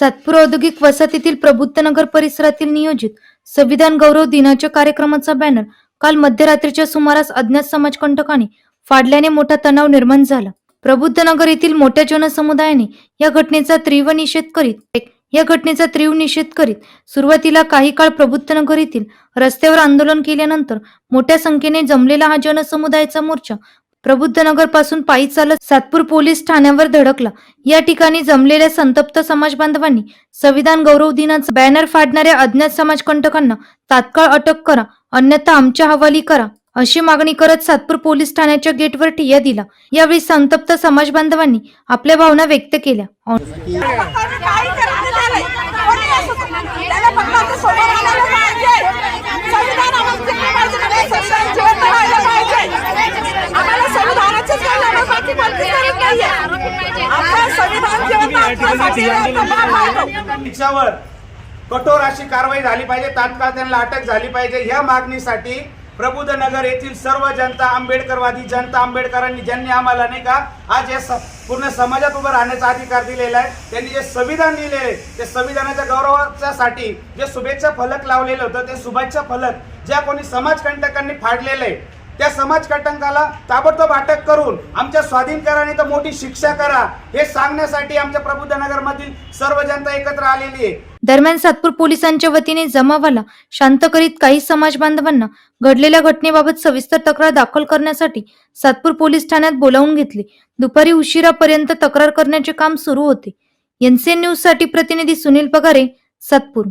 सातपूर औद्योगिक वसाहतीतील प्रबुद्धनगर परिसरातील नियोजित संविधान गौरव दिनाच्या कार्यक्रमाचा बॅनर काल मध्यरात्रीच्या सुमारास अज्ञात समाजकंटकाने फाडल्याने मोठा तणाव निर्माण झाला. प्रबुद्ध नगर येथील मोठ्या जनसमुदायाने या घटनेचा तीव्र निषेध करीत या घटनेचा तीव्र निषेध करीत सुरुवातीला काही काळ प्रबुद्धनगर येथील रस्त्यावर आंदोलन केल्यानंतर मोठ्या संख्येने जमलेला हा जनसमुदायाचा मोर्चा प्रबुद्धनगरपासून पायी चालत सातपूर पोलीस ठाण्यावर धडकला. या ठिकाणी जमलेल्या संतप्त समाज बांधवांनी संविधान गौरव दिनाचा बॅनर फाडणाऱ्या अज्ञात समाजकंटकांना तात्काळ अटक करा अन्यथा आमच्या हवाली करा अशी मागणी करत सातपूर पोलीस ठाण्याच्या गेटवर ठिय्या दिला. यावेळी संतप्त समाज बांधवांनी आपल्या भावना व्यक्त केल्या लोकांनी काही करायला नाही. कोणी असो तो. त्याला फक्त आता समोर आणायला पाहिजे. संविधान आम्हाला जिंकलं पाहिजे. आम्हाला संविधान जिवंत राहायला पाहिजे. आम्हाला संविधानाचीच गरज आहे. बाकी कोणतीच गरज नाहीये. आपलं कठोर अशी कारवाई झाली पाहिजे तात्काळ त्यांना अटक झाली पाहिजे. ह्या मागणीसाठी प्रबुद्ध नगर येथील सर्व जनता आंबेडकरवादी जनता आंबेडकरांनी ज्यांनी आम्हाला नाही का आज या पूर्ण समाजात उभं राहण्याचा अधिकार दिलेला आहे त्यांनी जे संविधान आहे ते संविधानाच्या गौरवाच्यासाठी जे शुभेच्छा फलक लावलेलं होतं ते शुभेच्छा फलक ज्या कोणी समाजकंटकांनी फाडलेले आहे त्या समाजकंटकाला ताबडतोब अटक करून आमच्या स्वाधीन तर मोठी शिक्षा करा हे सांगण्यासाठी आमच्या प्रबुद्ध मधील सर्व जनता एकत्र आलेली आहे. दरम्यान सातपूर पोलिसांच्या वतीने जमावाला शांत करीत काही समाज बांधवांना घडलेल्या घटनेबाबत सविस्तर तक्रार दाखल करण्यासाठी सातपूर पोलीस ठाण्यात बोलावून घेतले. दुपारी उशिरापर्यंत तक्रार करण्याचे काम सुरू होते. एनसीएन न्यूजसाठी प्रतिनिधी सुनील पगारे सातपूर.